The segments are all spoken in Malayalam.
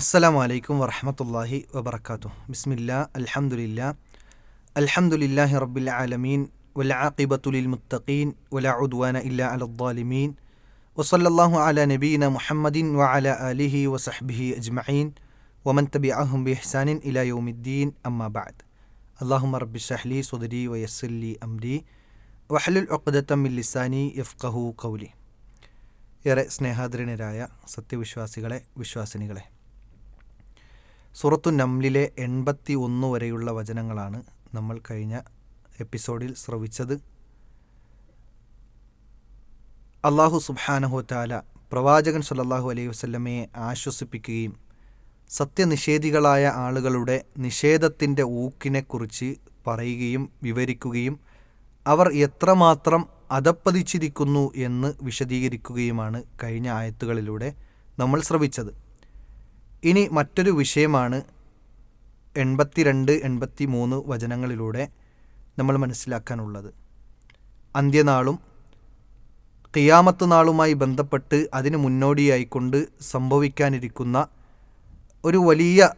അസ്സലാമു അലൈക്കും വറഹമത്തല്ലാഹി വബർക്കാത്തു ബിസ്മില്ല അൽഹംദുലില്ലാ അൽഹംദുലില്ലാഹി റബ്ബിൽ ആലമീൻ വലആഖിബത്തുലിൽ മുത്തഖീൻ വലാ ഉദ്വാന ഇല്ലാ അലദ്ദാലിമീൻ വസല്ലല്ലാഹു അല നബീന മുഹമ്മദിൻ വഅല ആലിഹി വസഹ്ബിഹി അജ്മഈൻ വമൻ തബിഅഹും ബിഇഹ്സാനിൻ ഇലാ യൗമിദ്ദീൻ അമ്മാ ബഅദ് അല്ലാഹുമ്മ റബ്ബി ഷ്റഹ്ലി സ്വദരി വയസ്സിർ ലി അംരി വഹ്ലുൽ ഉഖ്ദത്തം മിൻ ലിസാനി യഫ്ഖഹു ഖൗലി ഏറെ സ്നേഹാദരനരായ സത്യവിശ്വാസികളെ വിശ്വാസിനികളെ സൂറത്തു നംലിലെ എൺപത്തി ഒന്ന് വരെയുള്ള വചനങ്ങളാണ് നമ്മൾ കഴിഞ്ഞ എപ്പിസോഡിൽ ശ്രവിച്ചത്. അള്ളാഹു സുബാനഹോറ്റാല പ്രവാചകൻ സല്ലല്ലാഹു അലൈഹി വസ്ലമയെ ആശ്വസിപ്പിക്കുകയും സത്യനിഷേധികളായ ആളുകളുടെ നിഷേധത്തിന്റെ ഊക്കിനെക്കുറിച്ച് പറയുകയും വിവരിക്കുകയും അവർ എത്രമാത്രം അധപ്പതിച്ചിരിക്കുന്നു എന്ന് വിശദീകരിക്കുകയുമാണ് കഴിഞ്ഞ ആയത്തുകളിലൂടെ നമ്മൾ ശ്രവിച്ചത്. ഇനി മറ്റൊരു വിഷയമാണ് എൺപത്തിരണ്ട് എൺപത്തി മൂന്ന് വചനങ്ങളിലൂടെ നമ്മൾ മനസ്സിലാക്കാനുള്ളത്. അന്ത്യനാളും കിയാമത്ത് നാളുമായി ബന്ധപ്പെട്ട് അതിന് മുന്നോടിയായിക്കൊണ്ട് സംഭവിക്കാനിരിക്കുന്ന ഒരു വലിയ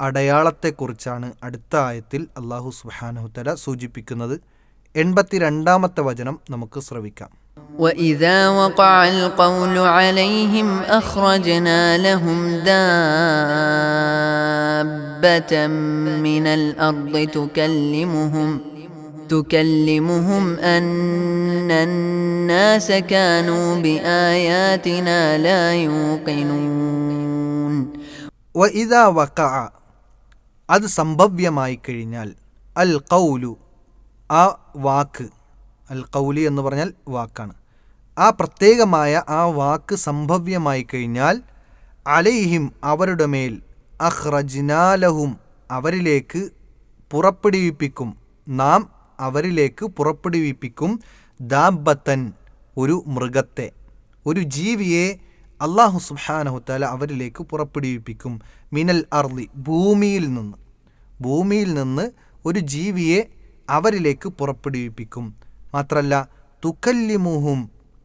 അടയാളത്തെക്കുറിച്ചാണ് അടുത്ത ആയത്തിൽ അള്ളാഹു സുബാനഹുത്തല സൂചിപ്പിക്കുന്നത്. എൺപത്തിരണ്ടാമത്തെ വചനം നമുക്ക് ശ്രവിക്കാം. وإذا وقع القول عليهم أخرجنا لهم دابة من الأرض تكلمهم تكلمهم أن الناس كانوا بآياتنا لا يوقنون വ ഇതാ വക്ക അത് സംഭവ്യമായി കഴിഞ്ഞാൽ അൽ കൗലു ആ വാക്ക് അൽ കൗലി എന്ന് പറഞ്ഞാൽ വാക്കാണ്. ആ പ്രത്യേകമായ ആ വാക്ക് സംഭവ്യമായി കഴിഞ്ഞാൽ അലൈഹിം അവരുടെ മേൽ അഹ്റജ്നാലഹും അവരിലേക്ക് പുറപ്പെടുവിപ്പിക്കും. നാം അവരിലേക്ക് പുറപ്പെടുവിപ്പിക്കും ദാബത്തൻ ഒരു മൃഗത്തെ. ഒരു ജീവിയെ അള്ളാഹു സുബാനഹുത്താല അവരിലേക്ക് പുറപ്പെടുവിപ്പിക്കും. മിനൽ അർലി ഭൂമിയിൽ നിന്ന്. ഭൂമിയിൽ നിന്ന് ഒരു ജീവിയെ അവരിലേക്ക് പുറപ്പെടുവിപ്പിക്കും. മാത്രല്ല തുക്കല്ലിമുഹും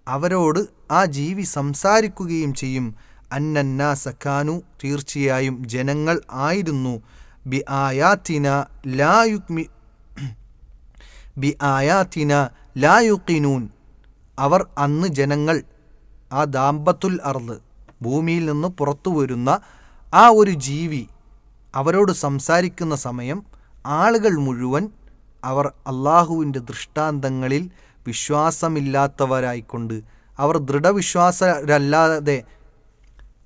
അവരോട് ആ ജീവി സംസാരിക്കുകയും ചെയ്യും. അന്നന്നാ സഖാനു തീർച്ചയായും ജനങ്ങൾ ആയിരുന്നു. ബി ആയാത്തിന ലായുക്മി ബി ആയാത്തിന ലായുക്കിനൂൻ അവർ അന്ന് ജനങ്ങൾ ആ ദാമ്പത്തുൽ അർൾ ഭൂമിയിൽ നിന്ന് പുറത്തു വരുന്ന ആ ഒരു ജീവി അവരോട് സംസാരിക്കുന്ന സമയം ആളുകൾ മുഴുവൻ അവർ അള്ളാഹുവിന്റെ ദൃഷ്ടാന്തങ്ങളിൽ വിശ്വാസമില്ലാത്തവരായിക്കൊണ്ട് അവർ ദൃഢവിശ്വാസരല്ലാതെ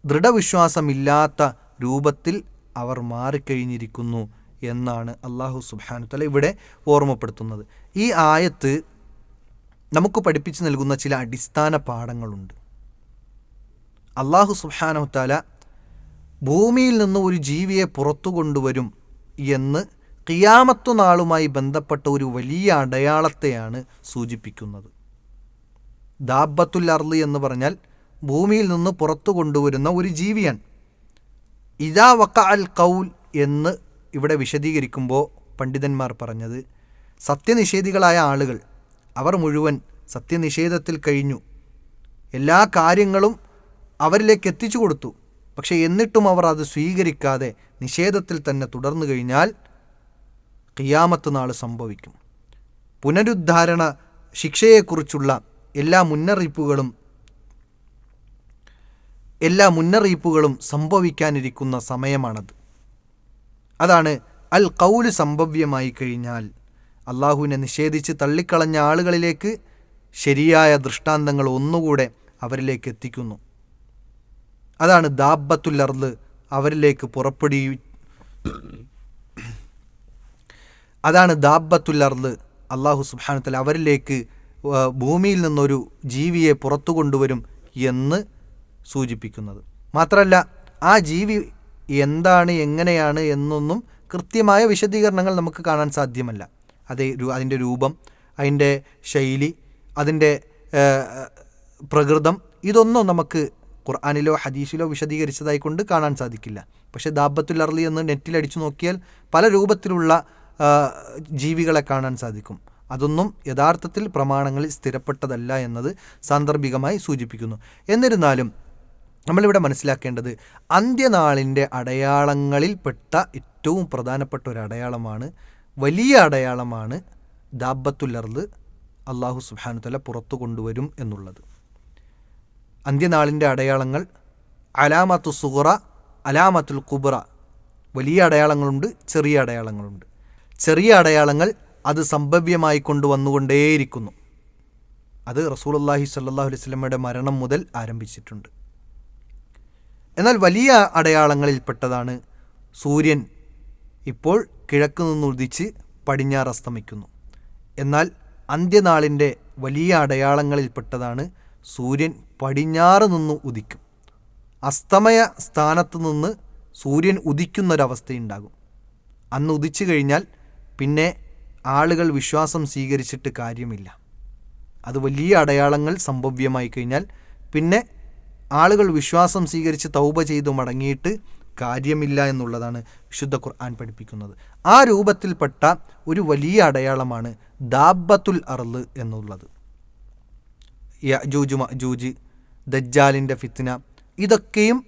ദൃഢവിശ്വാസമില്ലാത്ത രൂപത്തിൽ അവർ മാറിക്കഴിഞ്ഞിരിക്കുന്നു എന്നാണ് അള്ളാഹു സുബാനുത്തല ഇവിടെ ഓർമ്മപ്പെടുത്തുന്നത്. ഈ ആയത്ത് നമുക്ക് പഠിപ്പിച്ചു നൽകുന്ന ചില അടിസ്ഥാന പാഠങ്ങളുണ്ട്. അള്ളാഹു സുബാനുത്താല ഭൂമിയിൽ നിന്ന് ഒരു ജീവിയെ പുറത്തു കൊണ്ടുവരും എന്ന് കിയാമത്തു നാളുമായി ബന്ധപ്പെട്ട ഒരു വലിയ അടയാളത്തെയാണ് സൂചിപ്പിക്കുന്നത്. ദാബത്തുൽ അർലി എന്ന് പറഞ്ഞാൽ ഭൂമിയിൽ നിന്ന് പുറത്തു കൊണ്ടുവരുന്ന ഒരു ജീവിയാണ് ഇതാ വക്ക അൽ കൗൽ എന്ന് ഇവിടെ വിശദീകരിക്കുമ്പോൾ പണ്ഡിതന്മാർ പറഞ്ഞത് സത്യനിഷേധികളായ ആളുകൾ അവർ മുഴുവൻ സത്യനിഷേധത്തിൽ കഴിഞ്ഞു. എല്ലാ കാര്യങ്ങളും അവരിലേക്ക് എത്തിച്ചു കൊടുത്തു. പക്ഷേ എന്നിട്ടും അവർ അത് സ്വീകരിക്കാതെ നിഷേധത്തിൽ തന്നെ തുടർന്നു കഴിഞ്ഞാൽ ഖിയാമത്ത് നാൾ സംഭവിക്കും. പുനരുദ്ധാരണ ശിക്ഷയെക്കുറിച്ചുള്ള എല്ലാ മുന്നറിയിപ്പുകളും എല്ലാ മുന്നറിയിപ്പുകളും സംഭവിക്കാനിരിക്കുന്ന സമയമാണത്. അതാണ് അൽ കൗൽ സംഭവ്യമായി കഴിഞ്ഞാൽ അള്ളാഹുവിനെ നിഷേധിച്ച് തള്ളിക്കളഞ്ഞ ആളുകളിലേക്ക് ശരിയായ ദൃഷ്ടാന്തങ്ങൾ ഒന്നുകൂടെ അവരിലേക്ക് എത്തിക്കുന്നു അതാണ് ദാബത്തുൽ അവരിലേക്ക് പുറപ്പെടുവി അതാണ് ദാബത്തുല്ലർദ് അള്ളാഹു സുബാനത്തല അവരിലേക്ക് ഭൂമിയിൽ നിന്നൊരു ജീവിയെ പുറത്തു കൊണ്ടുവരും എന്ന് സൂചിപ്പിക്കുന്നത്. മാത്രമല്ല ആ ജീവി എന്താണ് എങ്ങനെയാണ് എന്നൊന്നും കൃത്യമായ വിശദീകരണങ്ങൾ നമുക്ക് കാണാൻ സാധ്യമല്ല. അത് അതിന്റെ രൂപം അതിന്റെ ശൈലി അതിന്റെ പ്രകൃതം ഇതൊന്നും നമുക്ക് ഖുർആാനിലോ ഹദീസിലോ വിശദീകരിച്ചതായി കൊണ്ട് കാണാൻ സാധിക്കില്ല. പക്ഷേ ദാബത്തുൽ അർലി എന്ന് നെറ്റിൽ അടിച്ചു നോക്കിയാൽ പല രൂപത്തിലുള്ള ജീവികളെ കാണാൻ സാധിക്കും. അതൊന്നും യഥാർത്ഥത്തിൽ പ്രമാണങ്ങളിൽ സ്ഥിരപ്പെട്ടതല്ല എന്നത് സാന്ദർഭികമായി സൂചിപ്പിക്കുന്നു. എന്നിരുന്നാലും നമ്മളിവിടെ മനസ്സിലാക്കേണ്ടത് അന്ത്യനാളിന്റെ അടയാളങ്ങളിൽപ്പെട്ട ഏറ്റവും പ്രധാനപ്പെട്ട ഒരു അടയാളമാണ് വലിയ അടയാളമാണ് ദാബത്തുല്ലർദ് അള്ളാഹു സുബാനു തല പുറത്തു കൊണ്ടുവരും എന്നുള്ളത്. അന്ത്യനാളിന്റെ അടയാളങ്ങൾ അലാമത്തു സുഹറ അലാമത്തുൽ കുബ്ര വലിയ അടയാളങ്ങളുണ്ട് ചെറിയ അടയാളങ്ങളുണ്ട്. ചെറിയ അടയാളങ്ങൾ അത് സംഭവ്യമായി കൊണ്ടുവന്നുകൊണ്ടേയിരിക്കുന്നു. അത് റസൂലുള്ളാഹി സ്വല്ലല്ലാഹു അലൈഹി വസല്ലമയുടെ മരണം മുതൽ ആരംഭിച്ചിട്ടുണ്ട്. എന്നാൽ വലിയ അടയാളങ്ങളിൽപ്പെട്ടതാണ് സൂര്യൻ ഇപ്പോൾ കിഴക്ക് നിന്ന് ഉദിച്ച് പടിഞ്ഞാറ് അസ്തമിക്കുന്നു. എന്നാൽ അന്ത്യനാളിന്റെ വലിയ അടയാളങ്ങളിൽപ്പെട്ടതാണ് സൂര്യൻ പടിഞ്ഞാറ് നിന്ന് ഉദിക്കും. അസ്തമയ സ്ഥാനത്ത് നിന്ന് സൂര്യൻ ഉദിക്കുന്നൊരവസ്ഥയുണ്ടാകും. അന്ന് ഉദിച്ചു കഴിഞ്ഞാൽ പിന്നെ ആളുകൾ വിശ്വാസം സ്വീകരിച്ചിട്ട് കാര്യമില്ല. അത് വലിയ അടയാളങ്ങൾ സംഭവ്യമായി കഴിഞ്ഞാൽ പിന്നെ ആളുകൾ വിശ്വാസം സ്വീകരിച്ച് തൗബ ചെയ്തു മടങ്ങിയിട്ട് കാര്യമില്ല എന്നുള്ളതാണ് വിശുദ്ധ ഖുർആൻ പഠിപ്പിക്കുന്നത്. ആ രൂപത്തിൽപ്പെട്ട ഒരു വലിയ അടയാളമാണ് ദാബത്തുൽ അർൾ എന്നുള്ളത്. യജൂജ് മജൂജ് ദജ്ജാലിന്റെ ഫിത്തിന ഇതൊക്കെയും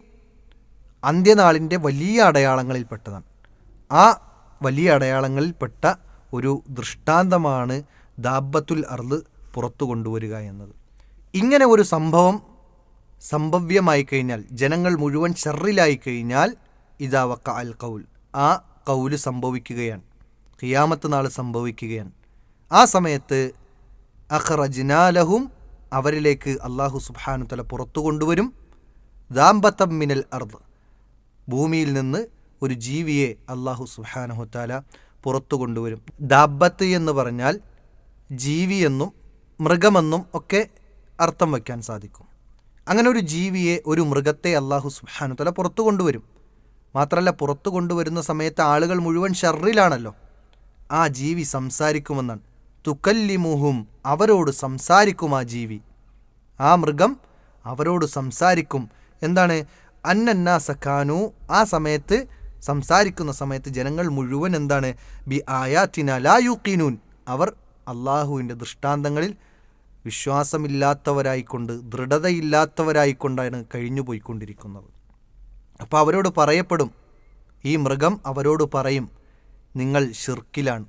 അന്ത്യനാളിന്റെ വലിയ അടയാളങ്ങളിൽപ്പെട്ടതാണ്. ആ വലിയ അടയാളങ്ങളിൽപ്പെട്ട ഒരു ദൃഷ്ടാന്തമാണ് ദാബത്തുൽ അർദ് പുറത്തു കൊണ്ടുവരിക എന്നത്. ഇങ്ങനെ ഒരു സംഭവം സംഭവ്യമായി കഴിഞ്ഞാൽ ജനങ്ങൾ മുഴുവൻ ഷെറിലായി കഴിഞ്ഞാൽ ഇതാ വക്ക അൽ കൗൽ ആ കൗൽ സംഭവിക്കുകയാണ്. ഖിയാമത്ത് നാൾ സംഭവിക്കുകയാണ്. ആ സമയത്ത് അഖറജ്നാലഹും അവരിലേക്ക് അള്ളാഹു സുബാനു തല പുറത്തു കൊണ്ടുവരും. ദാമ്പത്തം മിനൽ അർദ്. ഭൂമിയിൽ നിന്ന് ഒരു ജീവിയെ അള്ളാഹു സുഹാനഹുത്താല പുറത്തു കൊണ്ടുവരും. ദാബത്ത് എന്ന് പറഞ്ഞാൽ ജീവിയെന്നും മൃഗമെന്നും ഒക്കെ അർത്ഥം വയ്ക്കാൻ സാധിക്കും. അങ്ങനെ ഒരു ജീവിയെ ഒരു മൃഗത്തെ അള്ളാഹു സുഹാനുത്തല പുറത്തു കൊണ്ടുവരും. മാത്രമല്ല പുറത്തു കൊണ്ടുവരുന്ന സമയത്ത് ആളുകൾ മുഴുവൻ ഷെറിലാണല്ലോ ആ ജീവി സംസാരിക്കുമെന്നാണ്. തുക്കല്ലിമുഹും അവരോട് സംസാരിക്കും ആ ജീവി. ആ മൃഗം അവരോട് സംസാരിക്കും. എന്താണ്? അന്നന്നാ സഖാനു ആ സമയത്ത് സംസാരിക്കുന്ന സമയത്ത് ജനങ്ങൾ മുഴുവൻ എന്താണ്? ബി ആയാത്തിന ലാ യുക്കീനൂൻ അവർ അള്ളാഹുവിന്റെ ദൃഷ്ടാന്തങ്ങളിൽ വിശ്വാസമില്ലാത്തവരായിക്കൊണ്ട് ദൃഢതയില്ലാത്തവരായിക്കൊണ്ടാണ് കഴിഞ്ഞു പോയിക്കൊണ്ടിരിക്കുന്നത് അപ്പോൾ അവരോട് പറയപ്പെടും. ഈ മൃഗം അവരോട് പറയും നിങ്ങൾ ഷിർക്കിലാണ്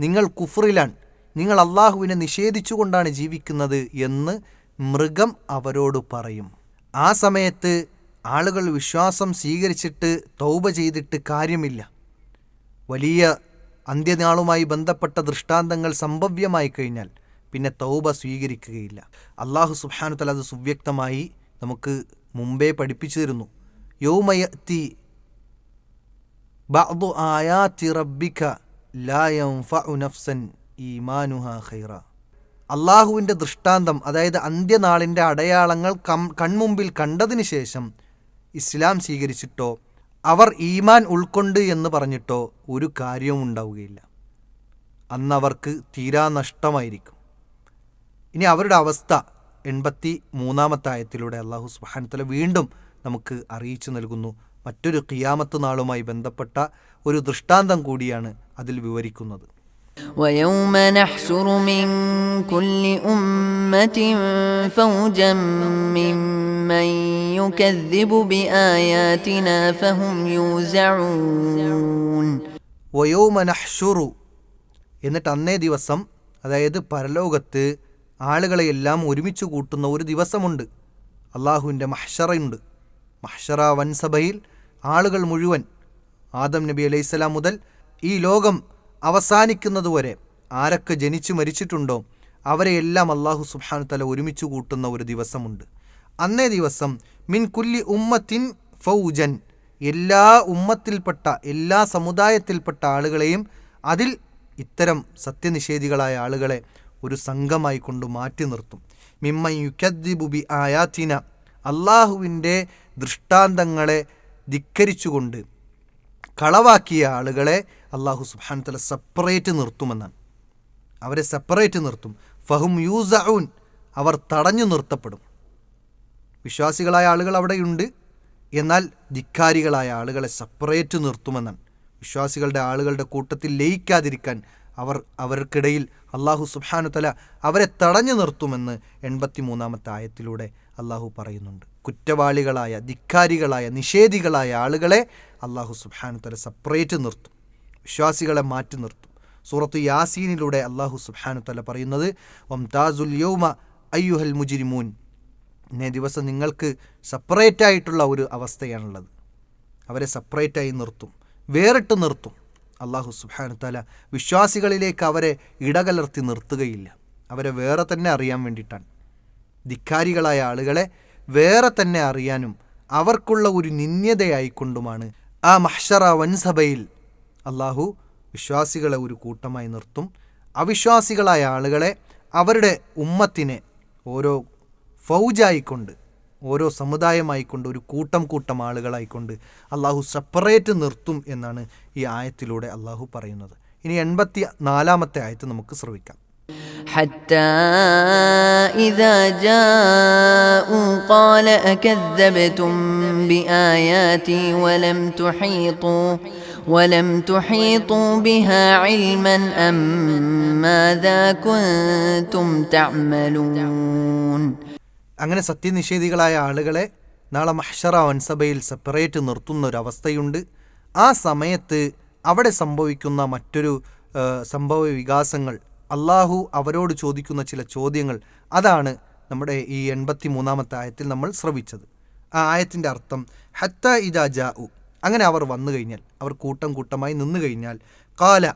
നിങ്ങൾ കുഫറിലാണ് നിങ്ങൾ അള്ളാഹുവിനെ നിഷേധിച്ചുകൊണ്ടാണ് ജീവിക്കുന്നത് എന്ന് മൃഗം അവരോട് പറയും. ആ സമയത്ത് ആളുകൾ വിശ്വാസം സ്വീകരിച്ചിട്ട് തൗബ ചെയ്തിട്ട് കാര്യമില്ല. വലിയ അന്ത്യനാളുമായി ബന്ധപ്പെട്ട ദൃഷ്ടാന്തങ്ങൾ സംഭവ്യമായി കഴിഞ്ഞാൽ പിന്നെ തൗബ സ്വീകരിക്കുകയില്ല. അള്ളാഹു സുബാനുത്തല അത് സുവ്യക്തമായി നമുക്ക് മുമ്പേ പഠിപ്പിച്ചു തരുന്നു. യൗമയത്തി ബഅദു ആയാത്തി ലാ നഫ്സൻ ഖൈറ. അള്ളാഹുവിന്റെ ദൃഷ്ടാന്തം അതായത് അന്ത്യനാളിന്റെ അടയാളങ്ങൾ കം കൺമുമ്പിൽ കണ്ടതിന് ശേഷം ഇസ്ലാം സ്വീകരിച്ചിട്ടോ അവർ ഈമാൻ ഉൾക്കൊണ്ട് എന്ന് പറഞ്ഞിട്ടോ ഒരു കാര്യവും ഉണ്ടാവുകയില്ല. അന്നവർക്ക് തീരാ നഷ്ടമായിരിക്കും. ഇനി അവരുടെ അവസ്ഥ എൺപത്തി മൂന്നാമത്തെ ആയത്തിലൂടെ അള്ളാഹു സുബാനത്തല വീണ്ടും നമുക്ക് അറിയിച്ചു നൽകുന്നു. മറ്റൊരു ഖിയാമത്ത് നാളുമായി ബന്ധപ്പെട്ട ഒരു ദൃഷ്ടാന്തം കൂടിയാണ് അതിൽ വിവരിക്കുന്നത്. ويوم نحشر من كل أمة فوجا ممن يكذب بآياتنا فهم يوزعون വയോമ നഹ്ഷുറു എന്നിട്ട് അന്നേ ദിവസം അതായത് പരലോകത്ത് ആളുകളെയെല്ലാം ഒരുമിച്ച് കൂട്ടുന്ന ഒരു ദിവസമുണ്ട് അള്ളാഹുവിൻ്റെ മഹ്ഷറയുണ്ട് മഹ്ഷറ വൻസഭയിൽ ആളുകൾ മുഴുവൻ ആദം നബി അലൈഹിസ്സലാം മുതൽ ഈ ലോകം അവസാനിക്കുന്നതുവരെ ആരൊക്കെ ജനിച്ചു മരിച്ചിട്ടുണ്ടോ അവരെയെല്ലാം അള്ളാഹു സുബാനു തല ഒരുമിച്ച് കൂട്ടുന്ന ഒരു ദിവസമുണ്ട്. അന്നേ ദിവസം മിൻ കുല്ലി ഉമ്മത്തിൻ ഫൗജൻ എല്ലാ ഉമ്മത്തിൽപ്പെട്ട എല്ലാ സമുദായത്തിൽപ്പെട്ട ആളുകളെയും അതിൽ ഇത്തരം സത്യനിഷേധികളായ ആളുകളെ ഒരു സംഘമായി കൊണ്ട് മാറ്റി നിർത്തും. മിമ്മ യുക്കദ്ദിബുബി ആയാത്തിന അള്ളാഹുവിന്റെ ദൃഷ്ടാന്തങ്ങളെ ധിക്കരിച്ചുകൊണ്ട് കളവാക്കിയ ആളുകളെ അള്ളാഹു സുബാൻ തല സെപ്പറേറ്റ് നിർത്തുമെന്നാണ്. അവരെ സെപ്പറേറ്റ് നിർത്തും. ഫഹും യൂസഊൻ. അവർ തടഞ്ഞു നിർത്തപ്പെടും. വിശ്വാസികളായ ആളുകൾ അവിടെയുണ്ട് എന്നാൽ ധിക്കാരികളായ ആളുകളെ സെപ്പറേറ്റ് നിർത്തുമെന്നാണ്. വിശ്വാസികളുടെ ആളുകളുടെ കൂട്ടത്തിൽ ലയിക്കാതിരിക്കാൻ അവർ അവർക്കിടയിൽ അള്ളാഹു സുബ്ഹാനു തല അവരെ തടഞ്ഞു നിർത്തുമെന്ന് എൺപത്തി മൂന്നാമത്തെ ആയത്തിലൂടെ അള്ളാഹു പറയുന്നുണ്ട്. കുറ്റവാളികളായ ധിക്കാരികളായ നിഷേധികളായ ആളുകളെ അള്ളാഹു സുബ്ഹാനുത്തല സെപ്പറേറ്റ് നിർത്തും. വിശ്വാസികളെ മാറ്റി നിർത്തും. സൂറത്ത് യാസീനിലൂടെ അള്ളാഹു സുബ്ഹാനുത്തല പറയുന്നത് വംതാസുൽ യൗമ അയ്യുഹൽ മുജിരിമൂൻ. ഇന്നേ ദിവസം നിങ്ങൾക്ക് സെപ്പറേറ്റ് ആയിട്ടുള്ള ഒരു അവസ്ഥയാണുള്ളത്. അവരെ സെപ്പറേറ്റായി നിർത്തും വേറിട്ട് നിർത്തും. അള്ളാഹു സുബ്ഹാനുത്തല വിശ്വാസികളിലേക്ക് അവരെ ഇടകലർത്തി നിർത്തുകയില്ല. അവരെ വേറെ തന്നെ അറിയാൻ വേണ്ടിയിട്ടാണ്. ധിക്കാരികളായ ആളുകളെ വേറെ തന്നെ അറിയാനും അവർക്കുള്ള ഒരു നിന്ദ്യതയായിക്കൊണ്ടുമാണ് ആ മഹ്ഷറ വൻസഭയിൽ അള്ളാഹു വിശ്വാസികളെ ഒരു കൂട്ടമായി നിർത്തും അവിശ്വാസികളായ ആളുകളെ അവരുടെ ഉമ്മത്തിനെ ഓരോ ഫൗജായിക്കൊണ്ട് ഓരോ സമുദായമായിക്കൊണ്ട് ഒരു കൂട്ടം കൂട്ടം ആളുകളായിക്കൊണ്ട് അള്ളാഹു സെപ്പറേറ്റ് നിർത്തും എന്നാണ് ഈ ആയത്തിലൂടെ അള്ളാഹു പറയുന്നത് ഇനി എൺപത്തി നാലാമത്തെ ആയത്ത് നമുക്ക് ശ്രവിക്കാം حتى إذا جاءوا قال أكذبتم بآياتي ولم تحيطوا ولم تحيطوا بها علما أم ماذا كنتم تعملون അങ്ങനെ സത്യനിഷേധികളായ ആളുകളെ നാളെ മഹ്ഷറ വൻസഭയിൽ സെപ്പറേറ്റ് നിർത്തുന്ന ഒരു അവസ്ഥയുണ്ട് ആ സമയത്ത് അവിടെ സംഭവിക്കുന്ന മറ്റൊരു ആ, സംഭവ വികാസങ്ങൾ അള്ളാഹു അവരോട് ചോദിക്കുന്ന ചില ചോദ്യങ്ങൾ അതാണ് നമ്മുടെ ഈ എൺപത്തി മൂന്നാമത്തെ ആയത്തിൽ നമ്മൾ ശ്രവിച്ചത് ആ ആയത്തിൻ്റെ അർത്ഥം ഹത്ത ഇജാ ജാഉ അങ്ങനെ അവർ വന്നു കഴിഞ്ഞാൽ അവർ കൂട്ടം കൂട്ടമായി നിന്നു കഴിഞ്ഞാൽ കാല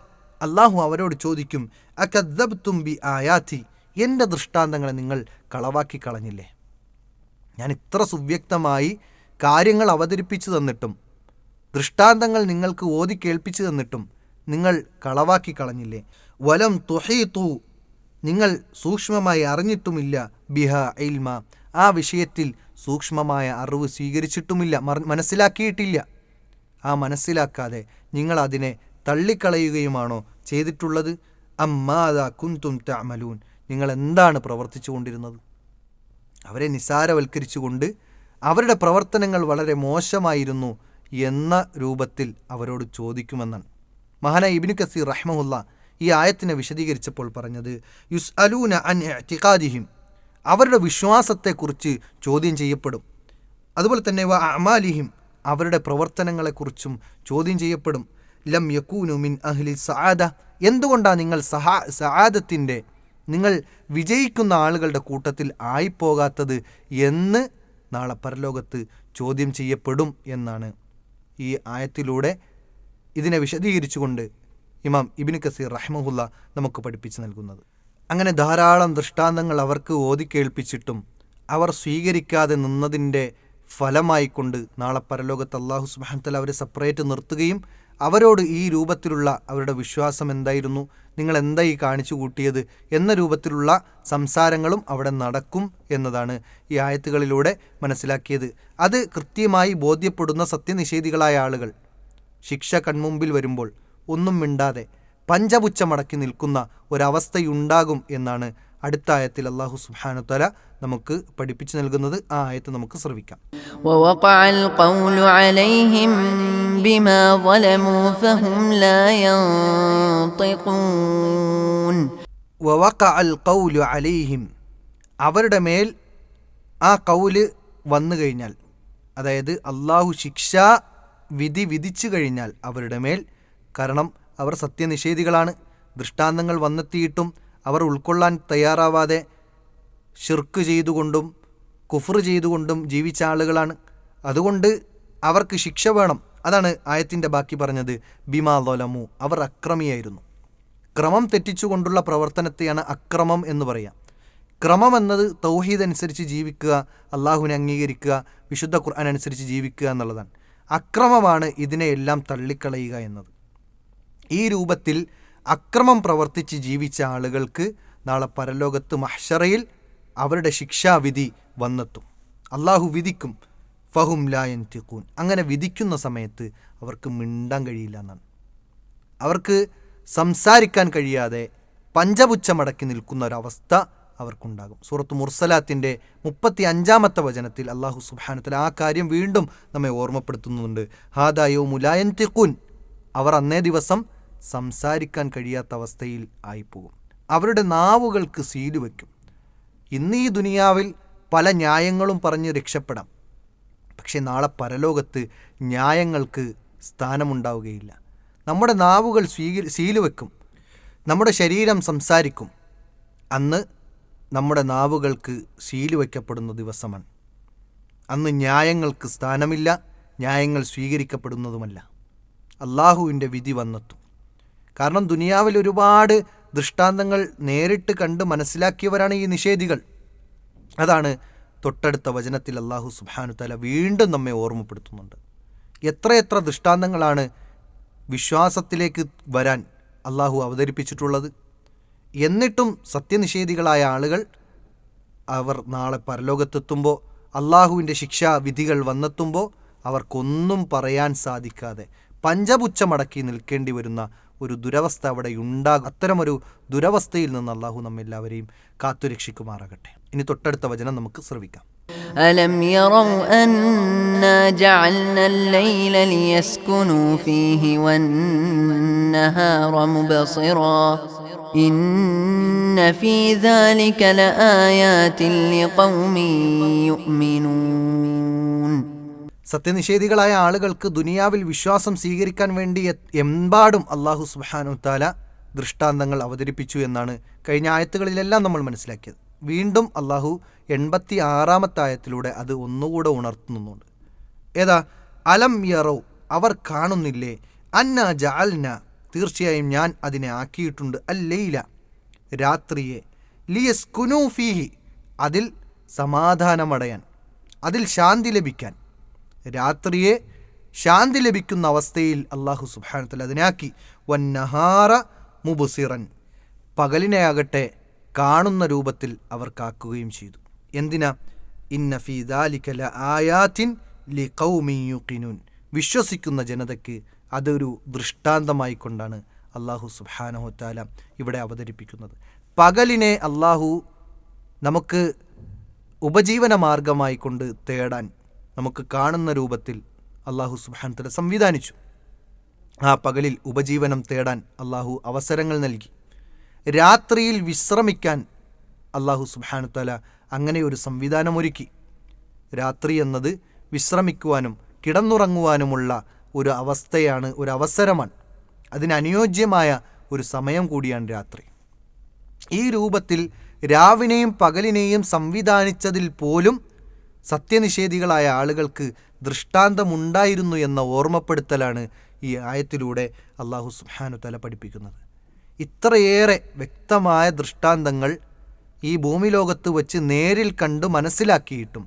അള്ളാഹു അവരോട് ചോദിക്കും അക്കദ്ദബ്തും ബി ആയാത്തി? എന്റെ ദൃഷ്ടാന്തങ്ങളെ നിങ്ങൾ കളവാക്കി കളഞ്ഞില്ലേ? ഞാൻ ഇത്ര സുവ്യക്തമായി കാര്യങ്ങൾ അവതരിപ്പിച്ചു തന്നിട്ടും ദൃഷ്ടാന്തങ്ങൾ നിങ്ങൾക്ക് ഓതി കേൾപ്പിച്ചു തന്നിട്ടും നിങ്ങൾ കളവാക്കി കളഞ്ഞില്ലേ? വലം തുഹീത്തു നിങ്ങൾ സൂക്ഷ്മമായി അറിഞ്ഞിട്ടുമില്ല ബിഹ ഇൽമ. ആ വിഷയത്തിൽ സൂക്ഷ്മമായ അറിവ് സ്വീകരിച്ചിട്ടുമില്ല മനസ്സിലാക്കിയിട്ടില്ല. ആ മനസ്സിലാക്കാതെ നിങ്ങൾ അതിനെ തള്ളിക്കളയുകയുമാണോ ചെയ്തിട്ടുള്ളത്? അമ്മാത കുന്തും തഅമലൂൻ. നിങ്ങൾ എന്താണ് പ്രവർത്തിച്ചു കൊണ്ടിരുന്നത് അവരെ നിസാരവൽക്കരിച്ചുകൊണ്ട് അവരുടെ പ്രവർത്തനങ്ങൾ വളരെ മോശമായിരുന്നു എന്ന രൂപത്തിൽ അവരോട് ചോദിക്കുമെന്നാണ്. മഹാന ഇബിനു കസീർ റഹ്മുല്ല ഈ ആയത്തിനെ വിശദീകരിച്ചപ്പോൾ പറഞ്ഞത് യുസ് അലൂന അൻ എത്തിക്കാദിഹിം അവരുടെ വിശ്വാസത്തെക്കുറിച്ച് ചോദ്യം ചെയ്യപ്പെടും. അതുപോലെ തന്നെ വ അമാലിഹിം അവരുടെ പ്രവർത്തനങ്ങളെക്കുറിച്ചും ചോദ്യം ചെയ്യപ്പെടും. ലം യക്കൂനു മിൻ അഹ്ലി സആദ എന്തുകൊണ്ടാണ് നിങ്ങൾ സഹാ സഹാദത്തിന്റെ നിങ്ങൾ വിജയിക്കുന്ന ആളുകളുടെ കൂട്ടത്തിൽ ആയിപ്പോകാത്തത് എന്ന് നാളെ പരലോകത്ത് ചോദ്യം ചെയ്യപ്പെടും എന്നാണ് ഈ ആയത്തിലൂടെ ഇതിനെ വിശദീകരിച്ചുകൊണ്ട് ഇമാം ഇബിൻ കസീർ റഹ്മുല്ല നമുക്ക് പഠിപ്പിച്ചു നൽകുന്നത്. അങ്ങനെ ധാരാളം ദൃഷ്ടാന്തങ്ങൾ അവർക്ക് ഓതി കേൾപ്പിച്ചിട്ടും അവർ സ്വീകരിക്കാതെ നിന്നതിന്റെ ഫലമായിക്കൊണ്ട് നാളെ പരലോകത്ത് അള്ളാഹു സുബാനത്തല അവരെ സെപ്പറേറ്റ് നിർത്തുകയും അവരോട് ഈ രൂപത്തിലുള്ള അവരുടെ വിശ്വാസം എന്തായിരുന്നു നിങ്ങൾ എന്തായി കാണിച്ചു കൂട്ടിയത് എന്ന രൂപത്തിലുള്ള സംസാരങ്ങളും അവിടെ നടക്കും എന്നതാണ് ഈ ആയത്തുകളിലൂടെ മനസ്സിലാക്കിയത്. അത് കൃത്യമായി ബോധ്യപ്പെടുന്ന സത്യനിഷേധികളായ ആളുകൾ ശിക്ഷ കൺമുമ്പിൽ വരുമ്പോൾ ഒന്നും മിണ്ടാതെ പഞ്ചപുച്ചമടക്കി നിൽക്കുന്ന ഒരവസ്ഥയുണ്ടാകും എന്നാണ് അടുത്ത ആയത്തിൽ അള്ളാഹു സുബാനുത്തല നമുക്ക് പഠിപ്പിച്ചു നൽകുന്നത് ആ ആയത്ത് നമുക്ക് ശ്രവിക്കാം ووقع القول عليهم بما ظلموا فهم لا ينطقون വവക അൽ കൗലു അലൈഹിം അവരുടെ മേൽ ആ കൗല് വന്നു കഴിഞ്ഞാൽ അതായത് അള്ളാഹു ശിക്ഷ വിധി വിധിച്ചു കഴിഞ്ഞാൽ അവരുടെ മേൽ കാരണം അവർ സത്യനിഷേധികളാണ് ദൃഷ്ടാന്തങ്ങൾ വന്നെത്തിയിട്ടും അവർ ഉൾക്കൊള്ളാൻ തയ്യാറാവാതെ ഷിർക്ക് ചെയ്തുകൊണ്ടും കുഫർ ചെയ്തുകൊണ്ടും ജീവിച്ച ആളുകളാണ്. അതുകൊണ്ട് അവർക്ക് ശിക്ഷ വേണം. അതാണ് ആയത്തിന്റെ ബാക്കി പറഞ്ഞത്. ബിമാ ലൊലമു അവർ അക്രമിയായിരുന്നു. ക്രമം തെറ്റിച്ചുകൊണ്ടുള്ള പ്രവർത്തനത്തെയാണ് അക്രമം എന്ന് പറയാം. ക്രമം എന്നത് തൗഹീദ് അനുസരിച്ച് ജീവിക്കുക അള്ളാഹുവിനെ അംഗീകരിക്കുക വിശുദ്ധ ഖുർആൻ അനുസരിച്ച് ജീവിക്കുക എന്നുള്ളതാണ്. അക്രമമാണ് ഇതിനെയെല്ലാം തള്ളിക്കളയുക എന്നത്. ഈ രൂപത്തിൽ അക്രമം പ്രവർത്തിച്ച് ജീവിച്ച ആളുകൾക്ക് നാളെ പരലോകത്ത് മഹ്ഷറയിൽ അവരുടെ ശിക്ഷാവിധി വന്നെത്തും. അള്ളാഹു വിധിക്കും. ഫഹും ലായൻ തിക്കൂൻ അങ്ങനെ വിധിക്കുന്ന സമയത്ത് അവർക്ക് മിണ്ടാൻ കഴിയില്ല എന്നാണ്. അവർക്ക് സംസാരിക്കാൻ കഴിയാതെ പഞ്ചപുച്ഛമടക്കി നിൽക്കുന്ന ഒരവസ്ഥ അവർക്കുണ്ടാകും. സൂറത്ത് മുർസലാത്തിന്റെ മുപ്പത്തി അഞ്ചാമത്തെ വചനത്തിൽ അള്ളാഹു സുബാനത്തിൽ ആ കാര്യം വീണ്ടും നമ്മെ ഓർമ്മപ്പെടുത്തുന്നുണ്ട്. ഹാദായോ മുലായൻ തിക്കുൻ അവർ അന്നേ ദിവസം സംസാരിക്കാൻ കഴിയാത്ത അവസ്ഥയിൽ ആയിപ്പോകും. അവരുടെ നാവുകൾക്ക് സീൽ വയ്ക്കും. ഇന്ന് ഈ ദുനിയാവിൽ പല ന്യായങ്ങളും പറഞ്ഞ് രക്ഷപ്പെടാം. പക്ഷേ നാളെ പരലോകത്ത് ന്യായങ്ങൾക്ക് സ്ഥാനമുണ്ടാവുകയില്ല. നമ്മുടെ നാവുകൾ സ്വീകരി സീൽ വയ്ക്കും. നമ്മുടെ ശരീരം സംസാരിക്കും. അന്ന് നമ്മുടെ നാവുകൾക്ക് സീൽ വയ്ക്കപ്പെടുന്ന ദിവസമാണ്. അന്ന് ന്യായങ്ങൾക്ക് സ്ഥാനമില്ല ന്യായങ്ങൾ സ്വീകരിക്കപ്പെടുന്നതുമല്ല. അള്ളാഹുവിന്റെ വിധി വന്നെത്തും. കാരണം ദുനിയാവിൽ ഒരുപാട് ദൃഷ്ടാന്തങ്ങൾ നേരിട്ട് കണ്ട് മനസ്സിലാക്കിയവരാണ് ഈ നിഷേധികൾ. അതാണ് തൊട്ടടുത്ത വചനത്തിൽ അള്ളാഹു സുബാനു തല വീണ്ടും നമ്മെ ഓർമ്മപ്പെടുത്തുന്നുണ്ട്. എത്രയെത്ര ദൃഷ്ടാന്തങ്ങളാണ് വിശ്വാസത്തിലേക്ക് വരാൻ അള്ളാഹു അവതരിപ്പിച്ചിട്ടുള്ളത്. എന്നിട്ടും സത്യനിഷേധികളായ ആളുകൾ അവർ നാളെ പരലോകത്തെത്തുമ്പോൾ അള്ളാഹുവിന്റെ ശിക്ഷാ വിധികൾ വന്നെത്തുമ്പോൾ അവർക്കൊന്നും പറയാൻ സാധിക്കാതെ പഞ്ചപുച്ഛമടക്കി നിൽക്കേണ്ടി വരുന്ന ഒരു ദുരവസ്ഥ അവിടെ ഉണ്ടാകും അത്തരമൊരു ദുരവസ്ഥയിൽ നിന്ന് അള്ളാഹു നമ്മെല്ലാവരെയും കാത്തുരക്ഷിക്കുമാറാകട്ടെ ഇനി തൊട്ടടുത്ത വചനം നമുക്ക് ശ്രവിക്കാം ألم يروا أنا جعلنا الليل ليسكنوا فيه والنهار مبصرا إن في ذلك لآيات لقوم يؤمنون സത്യനിഷേധികളായ ആളുകൾക്ക് ദുനിയാവിൽ വിശ്വാസം സ്വീകരിക്കാൻ വേണ്ടി എമ്പാടും അള്ളാഹു സുബാനു താല ദൃഷ്ടാന്തങ്ങൾ അവതരിപ്പിച്ചു എന്നാണ് കഴിഞ്ഞ ആയത്തുകളിലെല്ലാം നമ്മൾ മനസ്സിലാക്കിയത്. വീണ്ടും അള്ളാഹു എൺപത്തി ആറാമത്തെ ആയത്തിലൂടെ അത് ഒന്നുകൂടെ ഉണർത്തുന്നുണ്ട്. ഏതാ? അലം യറോ അവർ കാണുന്നില്ലേ? അന്ന ജാൽന തീർച്ചയായും ഞാൻ അതിനെ ആക്കിയിട്ടുണ്ട്. അല്ലയില രാത്രിയെ. ലിയസ് കുനൂഫീഹി അതിൽ സമാധാനമടയാൻ അതിൽ ശാന്തി ലഭിക്കാൻ. രാത്രിയെ ശാന്തി ലഭിക്കുന്ന അവസ്ഥയിൽ അള്ളാഹു സുബാനത്തിൽ അതിനാക്കി. വന്നഹാറ മുബുസിറൻ. പകലിനെ ആകട്ടെ കാണുന്ന രൂപത്തിൽ അവർ കാക്കുകയും ചെയ്തു. എന്തിനാ? ഇന്ന ഫീദാലിക്കല ദാലിക ആയാത്തിൻ ലി യുഖിനൂൻ. വിശ്വസിക്കുന്ന ജനതയ്ക്ക് അതൊരു ദൃഷ്ടാന്തമായി കൊണ്ടാണ് അള്ളാഹു സുബാനഹുത്താല ഇവിടെ അവതരിപ്പിക്കുന്നത്. പകലിനെ അള്ളാഹു നമുക്ക് ഉപജീവന മാർഗമായി കൊണ്ട് തേടാൻ നമുക്ക് കാണുന്ന രൂപത്തിൽ അള്ളാഹു സുബാനത്തല സംവിധാനിച്ചു. ആ പകലിൽ ഉപജീവനം തേടാൻ അള്ളാഹു അവസരങ്ങൾ നൽകി. രാത്രിയിൽ വിശ്രമിക്കാൻ അള്ളാഹു സുബാനത്തല അങ്ങനെ ഒരു സംവിധാനമൊരുക്കി രാത്രി എന്നത് വിശ്രമിക്കുവാനും കിടന്നുറങ്ങുവാനുമുള്ള ഒരു അവസ്ഥയാണ് ഒരു അവസരമാണ്. അതിനനുയോജ്യമായ ഒരു സമയം കൂടിയാണ് രാത്രി. ഈ രൂപത്തിൽ രാവിനെയും പകലിനെയും സംവിധാനിച്ചതിൽ പോലും സത്യനിഷേധികളായ ആളുകൾക്ക് ദൃഷ്ടാന്തമുണ്ടായിരുന്നു എന്ന ഓർമ്മപ്പെടുത്തലാണ് ഈ ആയത്തിലൂടെ അള്ളാഹു സുഹാനു തല പഠിപ്പിക്കുന്നത്. ഇത്രയേറെ വ്യക്തമായ ദൃഷ്ടാന്തങ്ങൾ ഈ ഭൂമിലോകത്ത് വച്ച് നേരിൽ കണ്ടു മനസ്സിലാക്കിയിട്ടും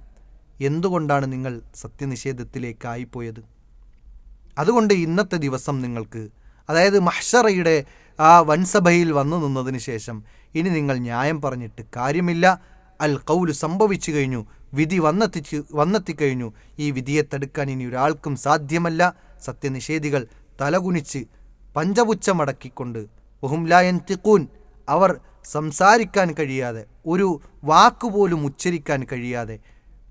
എന്തുകൊണ്ടാണ് നിങ്ങൾ സത്യനിഷേധത്തിലേക്കായിപ്പോയത്? അതുകൊണ്ട് ഇന്നത്തെ ദിവസം നിങ്ങൾക്ക് അതായത് മഹ്ഷറയുടെ ആ വൻസഭയിൽ വന്നു നിന്നതിന് ശേഷം ഇനി നിങ്ങൾ ന്യായം പറഞ്ഞിട്ട് കാര്യമില്ല. അൽ കൗൽ സംഭവിച്ചു കഴിഞ്ഞു. വിധി വന്നെത്തിച്ച് വന്നെത്തിക്കഴിഞ്ഞു. ഈ വിധിയെ തടുക്കാൻ ഇനി ഒരാൾക്കും സാധ്യമല്ല. സത്യനിഷേധികൾ തലകുനിച്ച് പഞ്ചപുച്ഛമടക്കിക്കൊണ്ട്. ബഹുംലായൻ തിക്കൂൻ അവർ സംസാരിക്കാൻ കഴിയാതെ ഒരു വാക്കുപോലും ഉച്ചരിക്കാൻ കഴിയാതെ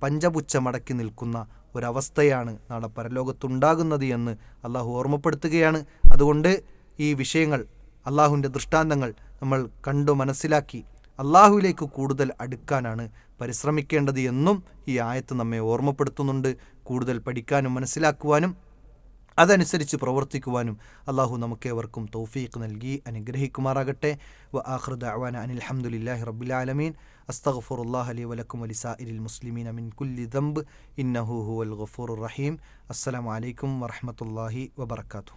പഞ്ചപുച്ഛമടക്കി നിൽക്കുന്ന ഒരവസ്ഥയാണ് നാളെ പരലോകത്തുണ്ടാകുന്നത് എന്ന് അള്ളാഹു ഓർമ്മപ്പെടുത്തുകയാണ്. അതുകൊണ്ട് ഈ വിഷയങ്ങൾ അള്ളാഹുവിന്റെ ദൃഷ്ടാന്തങ്ങൾ നമ്മൾ കണ്ടു മനസ്സിലാക്കി. അള്ളാഹുവിലേക്ക് കൂടുതൽ അടുക്കാനാണ് പരിശ്രമിക്കേണ്ടത് എന്നും ഈ ആയത്ത് നമ്മെ ഓർമ്മപ്പെടുത്തുന്നുണ്ട്. കൂടുതൽ പഠിക്കാനും മനസ്സിലാക്കുവാനും അതനുസരിച്ച് പ്രവർത്തിക്കുവാനും അള്ളാഹു നമുക്കേവർക്കും തൗഫീഖ് നൽകി അനുഗ്രഹിക്കുമാറാകട്ടെ. വ ആഖിർ അവാന അനിൽ ആലമീൻ. അസ്തഗ്ഫിറുല്ലാഹ അലി വലക്കും വലിസാഇരിൽ മുസ്ലിമീന മിൻ കുല്ലി ദംബ് ഇന്നഹു ഹുവൽ ഗഫൂർ റഹീം. അസ്സലാമു അലൈക്കും വറഹ്മത്തുള്ളാഹി വബറകാതുഹു.